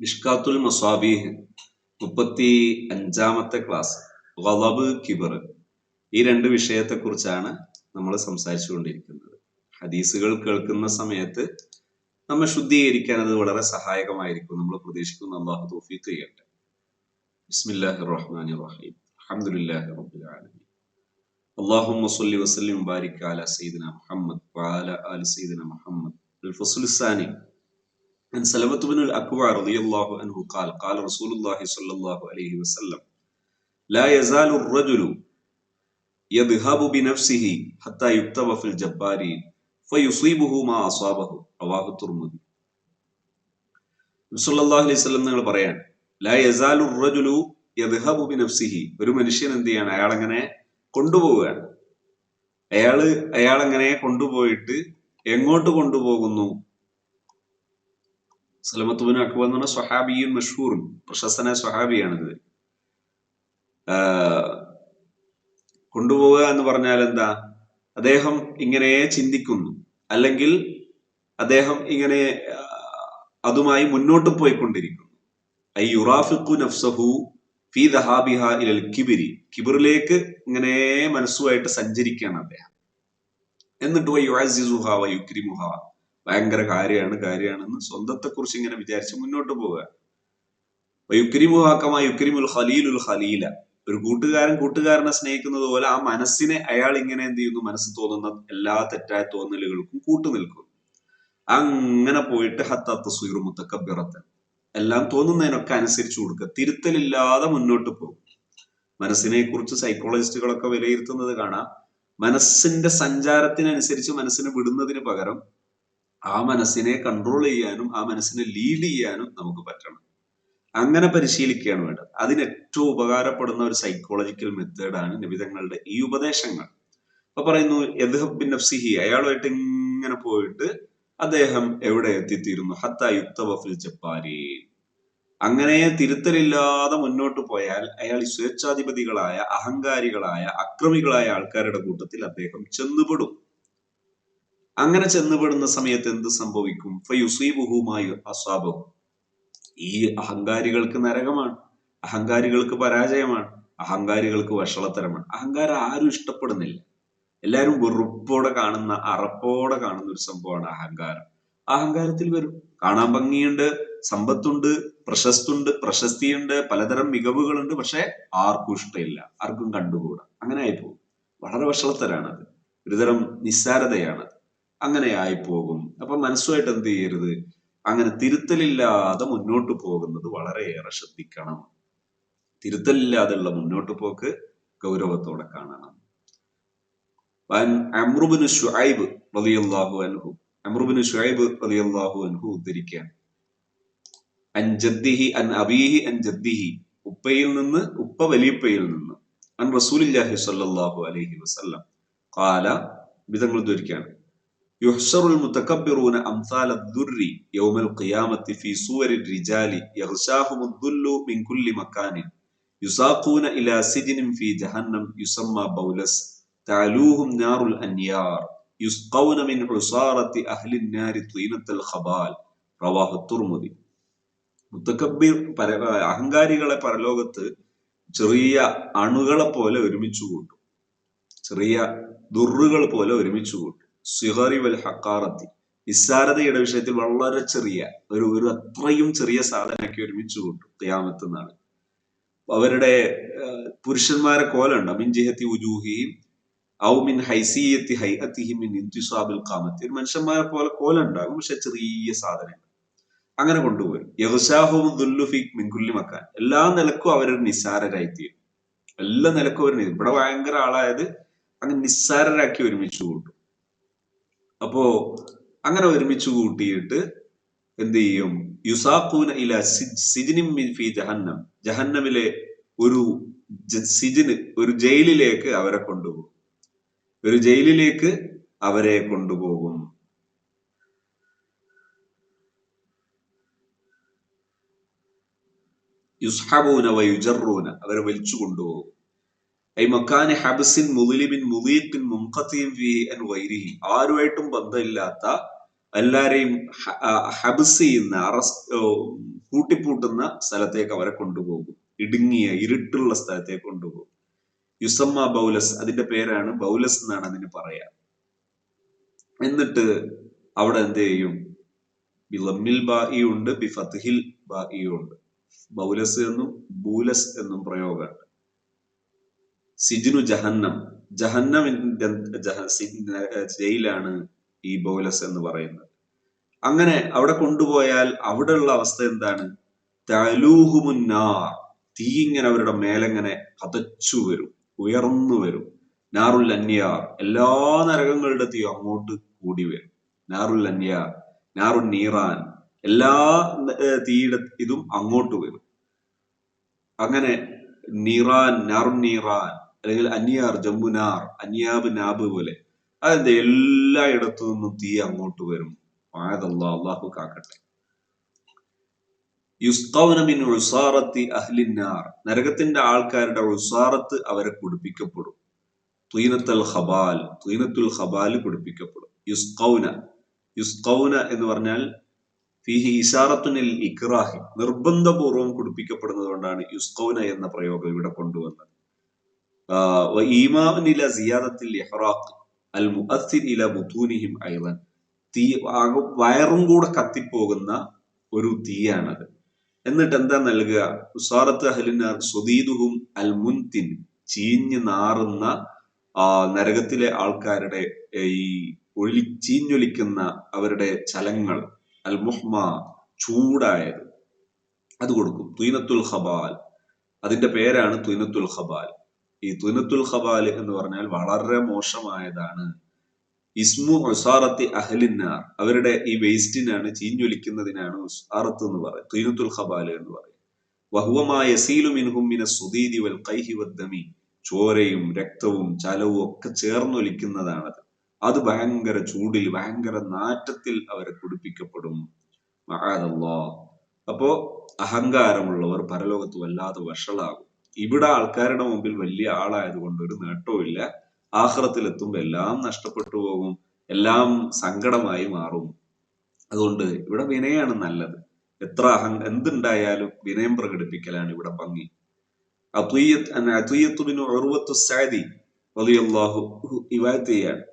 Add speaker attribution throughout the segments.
Speaker 1: മിഷ്കാത്തുൽ മസാബീഹ് മുപ്പത്തി അഞ്ചാമത്തെ ക്ലാസ് ഗളബ് കിബർ ഈ രണ്ട് വിഷയത്തെ കുറിച്ചാണ് നമ്മൾ സംസാരിച്ചുകൊണ്ടിരിക്കുന്നത് ഹദീസുകൾ കേൾക്കുന്ന സമയത്ത് നമ്മെ ശുദ്ധീകരിക്കാൻ അത് വളരെ സഹായകമായിരിക്കും നമ്മൾ പ്രതീക്ഷിക്കുന്ന അള്ളാഹു തോഫീക്ക് ചെയ്യട്ടെ ബിസ്മില്ലാഹി റഹ്മാൻ റഹീം അൽഹംദുലില്ലാഹി റബ്ബിൽ ആലമീൻ اللهم صل وسلم وبارك على سيدنا محمد وعلى آل سيدنا محمد الفصل الثاني عن سلمة بن الأكوع رضي الله عنه قال قال رسول الله صلى الله عليه وسلم لا يزال الرجل يذهب بنفسه حتى يكتب في الجبارين فيصيبه ما أصابه رواه الترمذي സല്ലല്ലാഹു അലൈഹി വസല്ലം നിങ്ങൾ പറയാൻ ലാ യസാലു റജുലു യദ്ഹബു ബിനഫ്സിഹി ഒരു മനുഷ്യൻ എന്ത് ചെയ്യാണ് അയാൾ അങ്ങനെ കൊണ്ടുപോവുകയാണ് അയാള് അയാൾ അങ്ങനെ കൊണ്ടുപോയിട്ട് എങ്ങോട്ട് കൊണ്ടുപോകുന്നു സലമത്തുബിൻ അക്ബർ എന്ന് പറഞ്ഞ സ്വഹാബിയും മഷൂറും പ്രശസ്തനായ സ്വഹാബിയാണിത്. കൊണ്ടുപോവുക എന്ന് പറഞ്ഞാൽ എന്താ? അദ്ദേഹം ഇങ്ങനെ ചിന്തിക്കുന്നു. അല്ലെങ്കിൽ അദ്ദേഹം ഇങ്ങനെ അതുമായി മുന്നോട്ട് പോയിക്കൊണ്ടിരിക്കുന്നു. ഐ നഫ്സഹു ഫി ദഹാബിഹ ഇലൽ കിബിരി. കിബിറിലേക്ക് ഇങ്ങനെ മനസ്സുമായിട്ട് സഞ്ചരിക്കുകയാണ് അദ്ദേഹം. എന്നിട്ട് വയുക്രിമുഹ ഭയങ്കര കാര്യമാണ് കാര്യമാണെന്ന് സ്വന്തത്തെ കുറിച്ച് ഇങ്ങനെ വിചാരിച്ച് മുന്നോട്ട് പോവുക. യുക്രിമുഹാക്കമ യുക്രിമുൽ ഖലീലുൽ ഖലീല. ഒരു കൂട്ടുകാരൻ കൂട്ടുകാരനെ സ്നേഹിക്കുന്നത് പോലെ ആ മനസ്സിനെ അയാൾ ഇങ്ങനെ എന്ത് ചെയ്യുന്നു? മനസ്സ് തോന്നുന്ന എല്ലാ തെറ്റായ തോന്നലുകൾക്കും കൂട്ടുനിൽക്കും അങ്ങനെ പോയിട്ട് ഹത്താത്ത സുയർ മുത്തക്കബിറത്തൻ. എല്ലാം തോന്നുന്നതിനൊക്കെ അനുസരിച്ച് കൊടുക്കുക. തിരുത്തലില്ലാതെ മുന്നോട്ട് പോകും. മനസ്സിനെ കുറിച്ച് സൈക്കോളജിസ്റ്റുകളൊക്കെ വിലയിരുത്തുന്നത് കാണാം. മനസ്സിന്റെ സഞ്ചാരത്തിനനുസരിച്ച് മനസ്സിനെ വിടുന്നതിന് പകരം ആ മനസ്സിനെ കൺട്രോൾ ചെയ്യാനും ആ മനസ്സിനെ ലീഡ് ചെയ്യാനും നമുക്ക് പറ്റണം. അങ്ങനെ പരിശീലിക്കുകയാണ് വേണ്ടത്. അതിന് ഏറ്റവും ഉപകാരപ്പെടുന്ന ഒരു സൈക്കോളജിക്കൽ മെത്തേഡാണ് നിബിതങ്ങളുടെ ഈ ഉപദേശങ്ങൾ. അപ്പൊ പറയുന്നു യദ്ഹബിൻ നഫ്സിഹി അയാളുമായിട്ട് ഇങ്ങനെ പോയിട്ട് അദ്ദേഹം എവിടെ എത്തിത്തീരുന്നു? ഹത്ത യുക്തബഫിൽ ജപ്പാരി അങ്ങനെ തിരുത്തലില്ലാതെ മുന്നോട്ട് പോയാൽ അയാൾ സ്വേച്ഛാധിപതികളായ അഹങ്കാരികളായ അക്രമികളായ ആൾക്കാരുടെ കൂട്ടത്തിൽ അദ്ദേഹം ചെന്നുപെടും. അങ്ങനെ ചെന്നുപെടുന്ന സമയത്ത് എന്ത് സംഭവിക്കും? ഫയുസീബുഹുമായി അസാബഹു. ഈ അഹങ്കാരികൾക്ക് നരകമാണ്. അഹങ്കാരികൾക്ക് പരാജയമാണ്. അഹങ്കാരികൾക്ക് വഷളത്തരമാണ്. അഹങ്കാരം ആരും ഇഷ്ടപ്പെടുന്നില്ല. എല്ലാവരും വെറുപ്പോടെ കാണുന്ന അറപ്പോടെ കാണുന്ന ഒരു സംഭവമാണ് അഹങ്കാരം. അഹങ്കാരത്തിൽ വരും. കാണാൻ ഭംഗിയുണ്ട് സമ്പത്തുണ്ട് പ്രശസ്തുണ്ട് പ്രശസ്തിയുണ്ട് പലതരം മികവുകളുണ്ട് പക്ഷെ ആർക്കും ഇഷ്ടമില്ല. ആർക്കും കണ്ടുകൂടാ. അങ്ങനെ പോകും വളരെ വഷളത്തരാണത്. ഒരുതരം നിസ്സാരതയാണത്. അങ്ങനെ ആയിപ്പോകും അപ്പൊ മനസ്സുമായിട്ട് എന്ത് ചെയ്യരുത്? അങ്ങനെ തിരുത്തലില്ലാതെ മുന്നോട്ട് പോകുന്നത് വളരെയേറെ ശ്രദ്ധിക്കണം. തിരുത്തലില്ലാതെയുള്ള മുന്നോട്ട് പോക്ക് ഗൗരവത്തോടെ കാണണം. അമ്രുബിന് ഷുഹൈബ് റളിയല്ലാഹു അൻഹു അമ്രുബിന് ഷുഹൈബ് റളിയല്ലാഹു അൻഹു ഉദ്ധരിക്കാൻ അൻ ജദ്ദിഹി അൻ അബീഹി അൻ ജദ്ദിഹി ഉപ്പയിൽ നിന്ന് ഉപ്പ വലിയപ്പയിൽ നിന്ന്. അൻ റസൂലില്ലാഹി സ്വല്ലല്ലാഹു അലൈഹി വസല്ലം. ഖാല വിധങ്ങൾ ഉദ്ധരിക്കുകയാണ്. يحشر المتكبرون أمثال الذر يوم القيامة في صور الرجال يغشاهم الذل من كل مكان يساقون إلى سجن في جهنم يسمى بولس تعلوهم نار الأنيار يسقون من عصارة أهل النار طينة الخبال رواه الترمذي متكبر പര അഹങ്കാരികളെ പരലോകത്ത് ചെറിയ അണുകളെ പോലെ ഒരുമിച്ച് കൂട്ടും ചെറിയ ദുർറുകൾ പോലെ ഒരുമിച്ച് കൂട്ടും സിഹറി വൽ ഹക്കാറത്തി. നിസ്സാരതയുടെ വിഷയത്തിൽ വളരെ ചെറിയ ഒരു ഒരു അത്രയും ചെറിയ സാധനമൊക്കെ ഒരുമിച്ച് കൊണ്ടു ക്യാമത്ത് എന്നാണ് അവരുടെ പുരുഷന്മാരെ കോലുണ്ട് മിൻ ജിഹത്തി ഉജൂഹിയും ഔ മിൻ ഹൈസീയത്തി ഹൈഅത്തിഹി മിൻ ഇന്തിസാബിൽ കാമത്തി ഒരു മനുഷ്യന്മാരെ പോലെ കോലുണ്ടാകും പക്ഷെ ചെറിയ സാധനങ്ങൾ. അങ്ങനെ കൊണ്ടുപോയി യഹുസാഹും ദുല്ലുഫിക് മിൻകുല്ലി മക്കാൻ. എല്ലാ നിലക്കും അവരൊരു നിസ്സാരരായിത്തീരും. എല്ലാ നിലക്കും അവർ ഇവിടെ ഭയങ്കര ആളായത് അങ്ങനെ നിസ്സാരരാക്കി ഒരുമിച്ച് കൂട്ടും. അപ്പോ അങ്ങനെ ഒരുമിച്ച് കൂട്ടിയിട്ട് എന്ത് ചെയ്യും യുസാഖൂന ഇല സിജിനിം ഫി ജഹന്നം. ജഹന്നമിലെ ഒരു സിജിന് ഒരു ജയിലിലേക്ക് അവരെ കൊണ്ടുപോകും. ഒരു ജയിലിലേക്ക് അവരെ കൊണ്ടുപോകും. യുസ്ഹബൂന വയുജറൂന അവരെ വലിച്ചു കൊണ്ടുപോകും. ഐ മക്കാന് ഹബസിൻ മുലിബിൻ മുലീഖിൻ മുൻഖത്തിയും ഫി അൻ വൈരിഹി ആരുമായിട്ടും ബന്ധമില്ലാത്ത എല്ലാരെയും ഹബസ് ചെയ്യുന്ന അറസ്റ്റ് കൂട്ടിപ്പൂട്ടുന്ന സ്ഥലത്തേക്ക് അവരെ കൊണ്ടുപോകും. ഇടുങ്ങിയ ഇരുട്ടുള്ള സ്ഥലത്തേക്ക് കൊണ്ടുപോകും. യുസമ്മ ബൗലസ് അതിന്റെ പേരാണ് ബൗലസ് എന്നാണ് അതിന് പറയാ. എന്നിട്ട് അവിടെ എന്ത് ചെയ്യും? ബിലമ്മിൽ ബായി ഉണ്ട് ബി ഫത്ഹിൽ ബായി ഉണ്ട്. ബൗലസ് എന്നും ബൂലസ് എന്നും പ്രയോഗമുണ്ട് സിജിനു ജഹന്നം. ജഹന്നമിന്റെ ജയിലാണ് ഈ ബോലസ് എന്ന് പറയുന്നത്. അങ്ങനെ അവിടെ കൊണ്ടുപോയാൽ അവിടെയുള്ള അവസ്ഥ എന്താണ്? തലൂഹുമുന്നാർ തീ ഇങ്ങനെ അവരുടെ മേലെങ്ങനെ പതച്ചു വരും ഉയർന്നു വരും. നാറുൽ അന്യാർ എല്ലാ നരകങ്ങളുടെ തീ അങ്ങോട്ട് കൂടി വരും. നാറുൽ അന്യാർ നാറുൽ നീറാൻ എല്ലാ തീയുടെ ഇതും അങ്ങോട്ട് വരും. അങ്ങനെ നീറാൻ നാറുൽ നീറാൻ അല്ലെങ്കിൽ അന്യാർ ജമ്മുനാർ അന്യാബ് നാബ് പോലെ. അതെന്താ? എല്ലായിടത്തു നിന്നും തീ അങ്ങോട്ട് വരും. ആയതല്ല അള്ളാഹു കാക്കട്ടെ. യുസ്കൗനമിൻ ഉസാറത്തി അഹ്ലിന്നാർ. നരകത്തിന്റെ ആൾക്കാരുടെ ഉസാറത്ത് അവരെ കുടിപ്പിക്കപ്പെടും. തുയിനത്തൽ ഹബാൽ തുയിനത്തുൽ ഹബാൽ കുടിപ്പിക്കപ്പെടും. യുസ്കൗന യുസ്കൗന എന്ന് പറഞ്ഞാൽ ഫിഹി ഇഷാറത്തുനിൽ ഇക്രാഹി നിർബന്ധപൂർവം കുടിപ്പിക്കപ്പെടുന്നത് കൊണ്ടാണ് യുസ്കൗന എന്ന പ്രയോഗം ഇവിടെ കൊണ്ടുവന്നത്. ഇല ബുത്തൂനിഹിം ഐളൻ തീ വയറും കൂടെ കത്തിപ്പോകുന്ന ഒരു തീയാണത്. എന്നിട്ട് എന്താ നൽകുക? ഉസാറത്ത് അഹലിനാർ സ്വദീദുഹും അൽ മുൻതിൻ ചീഞ്ഞ് നാറുന്ന നരകത്തിലെ ആൾക്കാരുടെ ഈ ഒളി ചീഞ്ഞൊലിക്കുന്ന അവരുടെ ചലങ്ങൾ. അൽ മുഹ്മ ചൂടായത്. അത് കൊടുക്കും. തുയിനത്തുൽ ഖബാൽ. അതിന്റെ പേരാണ് തുയിനത്തുൽ ഖബാൽ. ഈ തുനത്തുൽ ഖബാൽ എന്ന് പറഞ്ഞാൽ വളരെ മോശമായതാണ്. ഇസ്മു ഉസാറത്തി അഹലിന്നാർ. അവരുടെ ഈ വേസ്റ്റിനാണ് ചീഞ്ഞൊലിക്കുന്നതിനാണ് ഉസാറത്ത് എന്ന് പറയുന്നത് തുനത്തുൽ ഖബാൽ എന്ന് പറയും വഹുവമായ മിന സുദീദി വൽ കൈഹി വദ്ദമി ചോരയും രക്തവും ചലവും ഒക്കെ ചേർന്നൊലിക്കുന്നതാണത്. അത് ഭയങ്കര ചൂടിൽ ഭയങ്കര നാറ്റത്തിൽ അവരെ കുടിപ്പിക്കപ്പെടും. മഹാദല്ലോ അപ്പോ അഹങ്കാരമുള്ളവർ പരലോകത്ത് വല്ലാതെ വഷളാകും. ഇവിടെ ആൾക്കാരുടെ മുമ്പിൽ വലിയ ആളായതുകൊണ്ട് ഒരു നേട്ടവും ഇല്ല ആഹ്റത്തിലെത്തുമ്പോൾ എല്ലാം നഷ്ടപ്പെട്ടു പോകും എല്ലാം സങ്കടമായി മാറും അതുകൊണ്ട് ഇവിടെ വിനയാണ് നല്ലത് എത്ര അഹം എന്തുണ്ടായാലും വിനയം പ്രകടിപ്പിക്കലാണ് ഇവിടെ ഭംഗി അത്തുയ്യത്തുബിന് ഉറുവത്തു സാദി റളിയല്ലാഹു ഇവായത്ത് ചെയ്യാണ്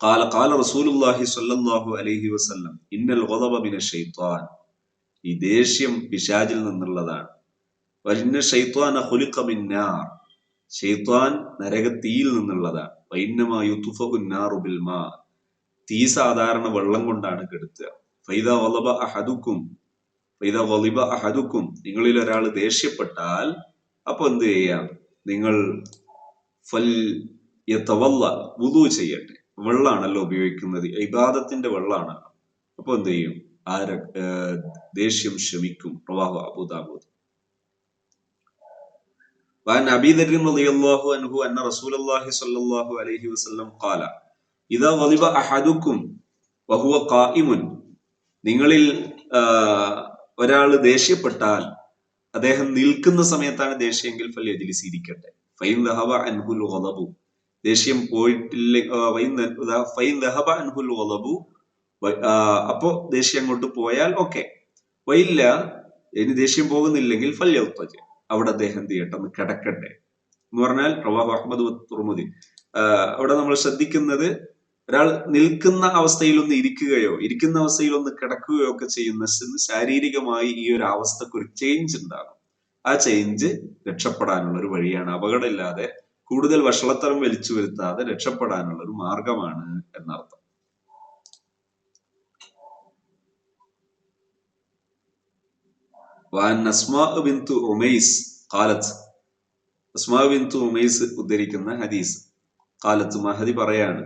Speaker 1: قال قال رسول الله صلى الله عليه وسلم إن الغضب من الشيطان ഈ ദേഷ്യം പിശാചിൽ നിന്നുള്ളതാണ്. വരിന്ന ഷെയ്ത്വാൻ ഹുലിക്കമിന്നാർ ഷെയ്ത്വാൻ നരകത്തീയിൽ നിന്നുള്ളതാണ്. വൈന്നമാ തീ സാധാരണ വെള്ളം കൊണ്ടാണ് കെടുത്തുക. ഫൈദ വലബ അഹദുക്കും ഫൈദ വലിബ അഹദുക്കും. നിങ്ങളിൽ ഒരാൾ ദേഷ്യപ്പെട്ടാൽ അപ്പൊ എന്ത് ചെയ്യാം? നിങ്ങൾ ഫൽ യത്തവല്ല വുതു ചെയ്യട്ടെ. വെള്ളാണല്ലോ ഉപയോഗിക്കുന്നത്. ഇബാദത്തിന്റെ വെള്ളാണ്. അപ്പൊ എന്ത് ചെയ്യും? ആ ദേഷ്യം ശമിക്കും പ്രവാഹു അബുദാബുദ് وعن أبي ذر رضي الله عنه أن رسول الله صلى الله عليه وسلم قال إذا غضب أحدكم وهو قائم നിങ്ങളിൽ ഒരാൾ ദേഷ്യപ്പെട്ടാൽ അദ്ദേഹം നിൽക്കുന്ന സമയത്താണ് ദേഷ്യമെങ്കിൽ ഫൽ യജ്ലിസ് ഇരിക്കട്ടെ ഫൈൻ ദഹബ അൻഹുൽ ഗളബു ദേഷ്യം പോയിട്ടില്ല ഫൈൻ ദഹബ അൻഹുൽ ഗളബു അപ്പോ ദേഷ്യം അങ്ങോട്ട് പോയാൽ ഓക്കെ വൈല്ല ഇനി ദേഷ്യം പോകുന്നില്ലെങ്കിൽ ഫല്യൗത്തജ് യൗത്തജ അവിടെ അദ്ദേഹം എന്ത് ചെയ്യട്ടെ ഒന്ന് കിടക്കട്ടെ. എന്ന് പറഞ്ഞാൽ റവാഹ് അഹമ്മദ് തുറമുദി. അവിടെ നമ്മൾ ശ്രദ്ധിക്കുന്നത് ഒരാൾ നിൽക്കുന്ന അവസ്ഥയിൽ ഒന്ന് ഇരിക്കുകയോ ഇരിക്കുന്ന അവസ്ഥയിൽ ഒന്ന് കിടക്കുകയോ ഒക്കെ ചെയ്യുന്ന ശാരീരികമായി ഈ ഒരു അവസ്ഥക്ക് ഒരു ചേഞ്ച് ഉണ്ടാകും. ആ ചേഞ്ച് രക്ഷപ്പെടാനുള്ള ഒരു വഴിയാണ്. അപകടമില്ലാതെ കൂടുതൽ വഷളത്തരം വലിച്ചു വരുത്താതെ രക്ഷപ്പെടാനുള്ള ഒരു മാർഗമാണ് എന്നർത്ഥം. وعن أسماء بنت أميس قالت അസ്മാ ബിന്തു ഉമൈസ് ഉദ്ധരിക്കുന്ന ഹദീസ് കാലത്ത് മഹദി പറയാണ്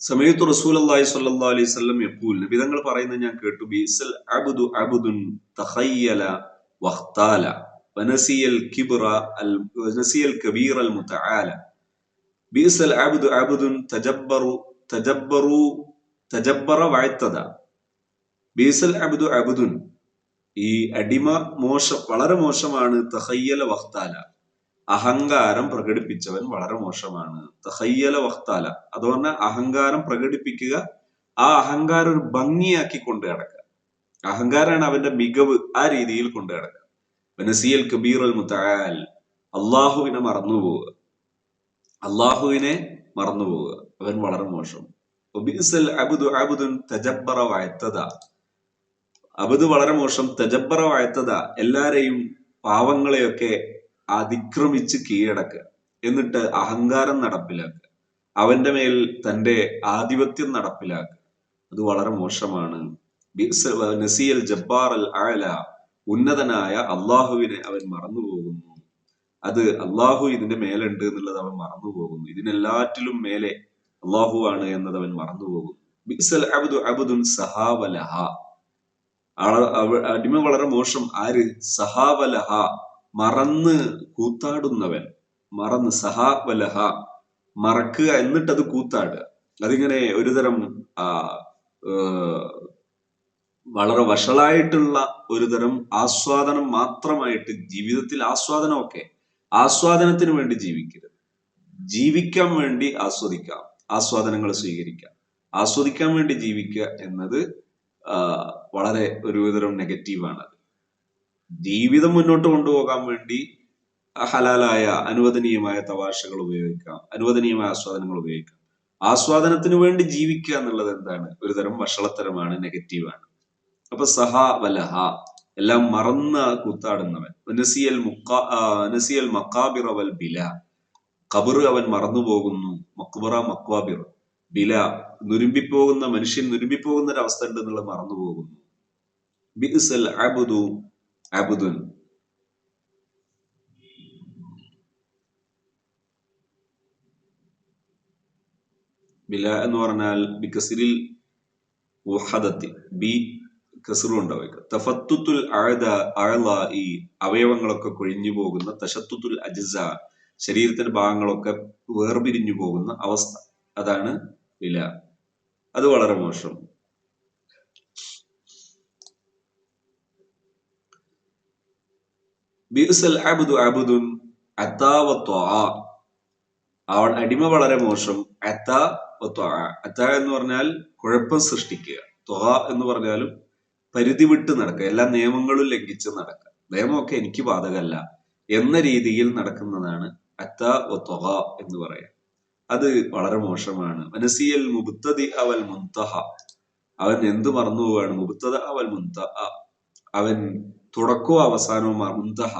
Speaker 1: സമയത്ത് റസൂൽ അള്ളാഹി സ്വല്ലല്ലാഹു അലൈഹി വസല്ലം യഖൂൽ നബി തങ്ങൾ പറയുന്നത് ഞാൻ കേട്ടു ബീസൽ അബ്ദു അബ്ദുൻ തഖയ്യല വഖ്താല വനസിയൽ കിബ്റ അൽ വനസിയൽ കബീർ അൽ മുതആല. ബീസൽ അബ്ദു അബ്ദുൻ തജബ്ബറു തജബ്ബറു തജബ്ബറ വാഴ്ത്തത. ബീസൽ അബ്ദു അബ്ദുൻ ഈ അടിമ മോശം വളരെ മോശമാണ് തഹയ്യല വഖ്താല. അഹങ്കാരം പ്രകടിപ്പിച്ചവൻ വളരെ മോശമാണ് തഹയ്യല വഖ്താല. അതുകൊണ്ട് അഹങ്കാരം പ്രകടിപ്പിക്കുക ആ അഹങ്കാരം ഒരു ഭംഗിയാക്കി കൊണ്ട് കിടക്കുക അഹങ്കാരമാണ് അവന്റെ മികവ് ആ രീതിയിൽ കൊണ്ടു കിടക്കുക നസിയൽ കബീർ അൽ മുത്താൽ അള്ളാഹുവിനെ മറന്നുപോവുക അള്ളാഹുവിനെ മറന്നുപോവുക അവൻ വളരെ മോശം. അബുദു വളരെ മോശം തജബ്ബറ വാഴ്ത്തത എല്ലാരെയും പാവങ്ങളെയൊക്കെ അതിക്രമിച്ച് കീഴടക്കുക. എന്നിട്ട് അഹങ്കാരം നടപ്പിലാക്കുക. അവന്റെ മേൽ തന്റെ ആധിപത്യം നടപ്പിലാക്കുക. അത് വളരെ മോശമാണ്. ജബ്ബാർ അൽ ഉന്നതനായ അള്ളാഹുവിനെ അവൻ മറന്നുപോകുന്നു. അത് അള്ളാഹു ഇതിന്റെ മേലുണ്ട് എന്നുള്ളത് അവൻ മറന്നുപോകുന്നു. ഇതിനെല്ലാറ്റിലും മേലെ അള്ളാഹു ആണ് എന്നത് അവൻ മറന്നുപോകുന്നു. ബിഅ്സൽ അബ്ദു അബ്ദുൻ അടിമ വളരെ മോശം. ആര്? സഹാവലഹ മറന്ന് കൂത്താടുന്നവൻ. മറന്ന് സഹാവലഹ മറക്കുക എന്നിട്ട് അത് കൂത്താടുക. അതിങ്ങനെ ഒരുതരം വളരെ വഷളായിട്ടുള്ള ഒരുതരം ആസ്വാദനം മാത്രമായിട്ട് ജീവിതത്തിൽ ആസ്വാദനമൊക്കെ ആസ്വാദനത്തിന് വേണ്ടി ജീവിക്കരുത്. ജീവിക്കാൻ വേണ്ടി ആസ്വദിക്കാം. ആസ്വാദനങ്ങൾ സ്വീകരിക്കാം. ആസ്വദിക്കാൻ വേണ്ടി ജീവിക്കുക എന്നത് വളരെ ഒരുതരം നെഗറ്റീവാണ്. ജീവിതം മുന്നോട്ട് കൊണ്ടുപോകാൻ വേണ്ടി ഹലാലായ അനുവദനീയമായ തവാശകൾ ഉപയോഗിക്കാം. അനുവദനീയമായ ആസ്വാദനങ്ങൾ ഉപയോഗിക്കാം. ആസ്വാദനത്തിന് വേണ്ടി ജീവിക്കുക എന്നുള്ളത് എന്താണ്? ഒരുതരം വഷളത്തരമാണ് നെഗറ്റീവാണ്. അപ്പൊ സഹ വലഹ എല്ലാം മറന്ന് കൂത്താടുന്നവൻ. നസിയൽ മുക്കാ മക്കാബിറവൽ ബില. ഖബർ അവൻ മറന്നുപോകുന്നു മക്ബറ മക്വാബിർ ബില നുരുമ്പിപ്പോകുന്ന മനുഷ്യൻ നുരുമ്പിപ്പോകുന്ന ഒരു അവസ്ഥ ഉണ്ട് എന്നുള്ളത് മറന്നുപോകുന്നു ബിഅ്സൽ അബ്ദു അബ്ദുൻ. ബില എന്ന് പറഞ്ഞാൽ ബിക്കസിരിൽ വഹദത്തി ബി കസറും ഉണ്ടാവുക തഫത്തുൽ ആഴത ആഴല ഈ അവയവങ്ങളൊക്കെ കൊഴിഞ്ഞു പോകുന്ന തശത്തുൽ അജിസ ശരീരത്തിന്റെ ഭാഗങ്ങളൊക്കെ വേർപിരിഞ്ഞു പോകുന്ന അവസ്ഥ. അതാണ് വില. അത് വളരെ മോശം. ബിർസൽ അബ്ദു അബുദുൻ. അവൻ അടിമ വളരെ മോശം. അത്ത എന്ന് പറഞ്ഞാൽ കുഴപ്പം സൃഷ്ടിക്കുക. ത്വ എന്ന് പറഞ്ഞാലും പരിധി വിട്ട് നടക്കുക. എല്ലാ നിയമങ്ങളും ലംഘിച്ച് നടക്കുക. നിയമമൊക്കെ എനിക്ക് ബാധകമല്ല എന്ന രീതിയിൽ നടക്കുന്നതാണ് അത്ത വത്വ എന്ന് പറയാം അത് വളരെ മോശമാണ്. മനസിയൽ മുബുത്തതി അവൽ മുന്തഹ അവൻ എന്ത് മറന്നു പോവാണ് മുബുത്തത അവൽ മുന്തഹ അവൻ തുടക്കവും അവസാനവും മുന്തഹ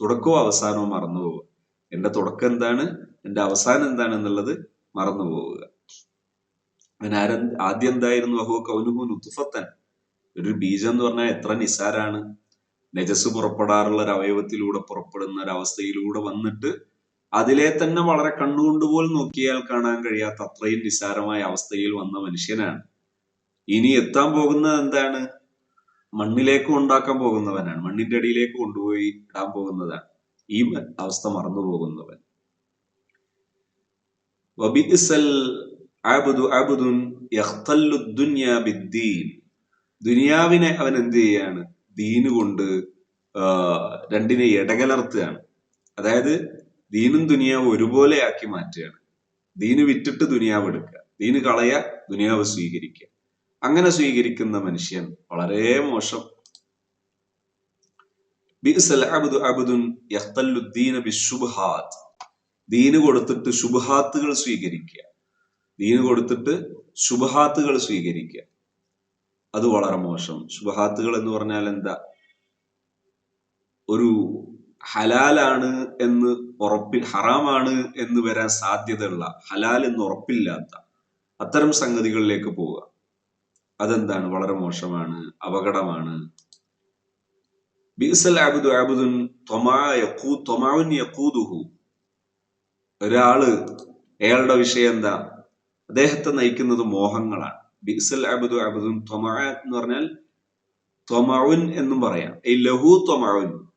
Speaker 1: തുടക്കവും അവസാനവും മറന്നു പോവുക. എന്റെ തുടക്കം എന്താണ്? എന്റെ അവസാനം എന്താണ് എന്നുള്ളത് മറന്നു പോവുക. അവൻ ആദ്യം എന്തായിരുന്നു? അഹോ കൗനുഹു നുത്തുഫത്തൻ ഒരു ബീജം എന്ന് പറഞ്ഞാൽ എത്ര നിസാരാണ് നജസ് പുറപ്പെടാറുള്ള ഒരു അവയവത്തിലൂടെ പുറപ്പെടുന്ന ഒരു അവസ്ഥയിലൂടെ വന്നിട്ട് അതിലെ തന്നെ വളരെ കണ്ണുകൊണ്ട് പോലും നോക്കിയാൽ കാണാൻ കഴിയാത്ത അത്രയും നിസാരമായ അവസ്ഥയിൽ വന്ന മനുഷ്യനാണ്. ഇനി എത്താൻ പോകുന്നത് എന്താണ്? മണ്ണിലേക്ക് ഉണ്ടാക്കാൻ പോകുന്നവനാണ്. മണ്ണിന്റെ അടിയിലേക്ക് കൊണ്ടുപോയി ഇടാൻ പോകുന്നതാണ്. ഈ അവസ്ഥ മറന്നു പോകുന്നവൻ. വബിഇസൽ ബിദ്ദീൻ. ദുനിയാവിനെ അവൻ എന്ത് ചെയ്യാണ്? ദീന് കൊണ്ട് രണ്ടിനെ ഇടകലർത്തുകയാണ്. അതായത് ദീനും ദുനിയാവും ഒരുപോലെ ആക്കി മാറ്റുകയാണ്. ദീന് വിറ്റിട്ട് ദുനിയാവ് എടുക്കുക. ദീന് കളയ ദുനിയാവ് സ്വീകരിക്കുക. അങ്ങനെ സ്വീകരിക്കുന്ന മനുഷ്യൻ വളരെ മോശം. ദീന് കൊടുത്തിട്ട് ശുഭഹാത്തുകൾ സ്വീകരിക്കുക. ദീന് കൊടുത്തിട്ട് ശുഭഹാത്തുകൾ സ്വീകരിക്കുക. അത് വളരെ മോശം. ശുഭഹാത്തുകൾ എന്ന് പറഞ്ഞാൽ എന്താ? ഒരു ഹലാലാണ് എന്ന് ഉറപ്പി ഹറാമാണ് എന്ന് വരാൻ സാധ്യതയുള്ള ഹലാൽ എന്ന് ഉറപ്പില്ലാത്ത അത്തരം സംഗതികളിലേക്ക് പോവുക. അതെന്താണ്? വളരെ മോശമാണ് അപകടമാണ്. ഒരാൾ അയാളുടെ വിഷയം എന്താ? അദ്ദേഹത്തെ നയിക്കുന്നത് മോഹങ്ങളാണ്. ബിഅ്സൽ അബ്ദു അബ്ദുൻ ത്വമാ എന്ന് പറഞ്ഞാൽ തമഉൻ എന്നും പറയാം. ഈ ലഹു തമഉൻ.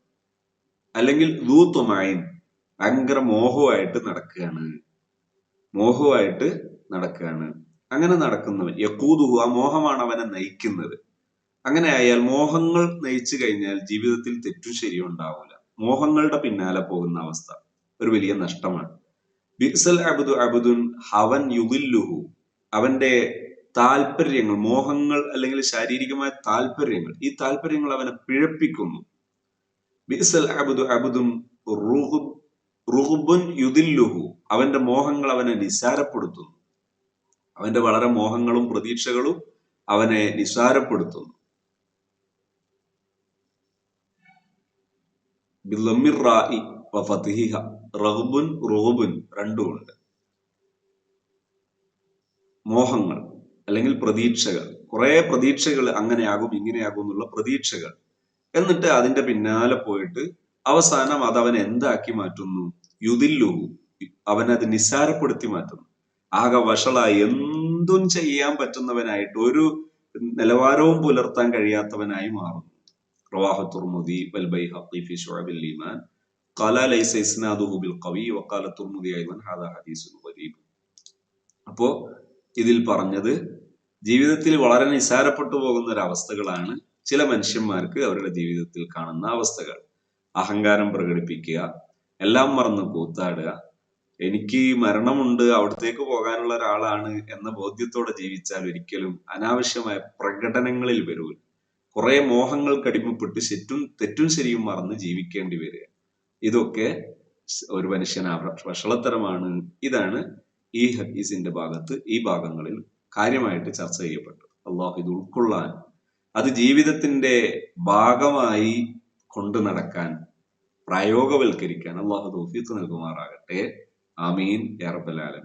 Speaker 1: അല്ലെങ്കിൽ ദൂ ത്വമഇൻ ഭയങ്കര മോഹമായിട്ട് നടക്കുകയാണ്. മോഹമായിട്ട് നടക്കുകയാണ്. അങ്ങനെ നടക്കുന്നവൻ യക്കൂതുഹു ആ മോഹമാണ് അവനെ നയിക്കുന്നത്. അങ്ങനെ ആയാൽ മോഹങ്ങൾ നയിച്ചു കഴിഞ്ഞാൽ ജീവിതത്തിൽ തെറ്റും ശരിയും ഉണ്ടാവില്ല മോഹങ്ങളുടെ പിന്നാലെ പോകുന്ന അവസ്ഥ ഒരു വലിയ നഷ്ടമാണ്. ബിസൽ അബുദു അബുദുൻ ഹവൻ യുദില്ലുഹു. അവന്റെ താല്പര്യങ്ങൾ മോഹങ്ങൾ അല്ലെങ്കിൽ ശാരീരികമായ താല്പര്യങ്ങൾ ഈ താല്പര്യങ്ങൾ അവനെ പിഴപ്പിക്കുന്നു. ബിസൽ അബുദു അബുദും റുഹുബുൻ യുദില്ലുഹു. അവന്റെ മോഹങ്ങൾ അവനെ നിസാരപ്പെടുത്തുന്നു അവന്റെ വളരെ മോഹങ്ങളും പ്രതീക്ഷകളും അവനെ നിസാരപ്പെടുത്തുന്നു രണ്ടുമുണ്ട്. മോഹങ്ങൾ. അല്ലെങ്കിൽ പ്രതീക്ഷകൾ. കുറെ പ്രതീക്ഷകൾ അങ്ങനെയാകും ഇങ്ങനെയാകും എന്നുള്ള പ്രതീക്ഷകൾ. എന്നിട്ട് അതിന്റെ പിന്നാലെ പോയിട്ട് അവസാനം അത് അവൻ എന്താക്കി മാറ്റുന്നു? യുതില്ലു. അവനത് നിസ്സാരപ്പെടുത്തി മാറ്റുന്നു. ആകെ വഷളായി. എന്തും ചെയ്യാൻ പറ്റുന്നവനായിട്ട് ഒരു നിലവാരവും പുലർത്താൻ കഴിയാത്തവനായി മാറുന്നു. റവാഹു തുർമുദി വൽ ബൈഹഖി ഫി ശുഅബിൽ ഈമാൻ. ഖാല ലൈസ ഇസ്നാദുഹു ബിൽ തുർമുദി ഇതിൽ പറഞ്ഞത് ജീവിതത്തിൽ വളരെ നിസാരപ്പെട്ടു പോകുന്ന ഒരു അവസ്ഥകളാണ് ചില മനുഷ്യന്മാർക്ക് അവരുടെ ജീവിതത്തിൽ കാണുന്ന അവസ്ഥകൾ. അഹങ്കാരം പ്രകടിപ്പിക്കുക എല്ലാം മറന്ന് കൂത്താടുക എനിക്ക് മരണമുണ്ട് അവിടത്തേക്ക് പോകാനുള്ള ഒരാളാണ് എന്ന ബോധ്യത്തോടെ ജീവിച്ചാൽ ഒരിക്കലും അനാവശ്യമായ പ്രകടനങ്ങളിൽ വരൂ കുറെ മോഹങ്ങൾക്ക് അടിമപ്പെട്ട് ശെറ്റും തെറ്റും ശരിയും മറന്ന് ജീവിക്കേണ്ടി വരിക. ഇതൊക്കെ ഒരു മനുഷ്യൻ വഷളത്തരമാണ് ഇതാണ് ഈ ഹദീസിന്റെ ഭാഗത്ത് ഈ ഭാഗങ്ങളിൽ കാര്യമായിട്ട് ചർച്ച ചെയ്യപ്പെട്ടു. അള്ളാഹു ഇത് ഉൾക്കൊള്ളാൻ അത് ജീവിതത്തിന്റെ ഭാഗമായി കൊണ്ടു നടക്കാൻ പ്രായോഗവൽക്കരിക്കാൻ അള്ളാഹു നൽകുമാറാകട്ടെ. ആമീൻ. യാ റബ്ബൽ ആലമീൻ.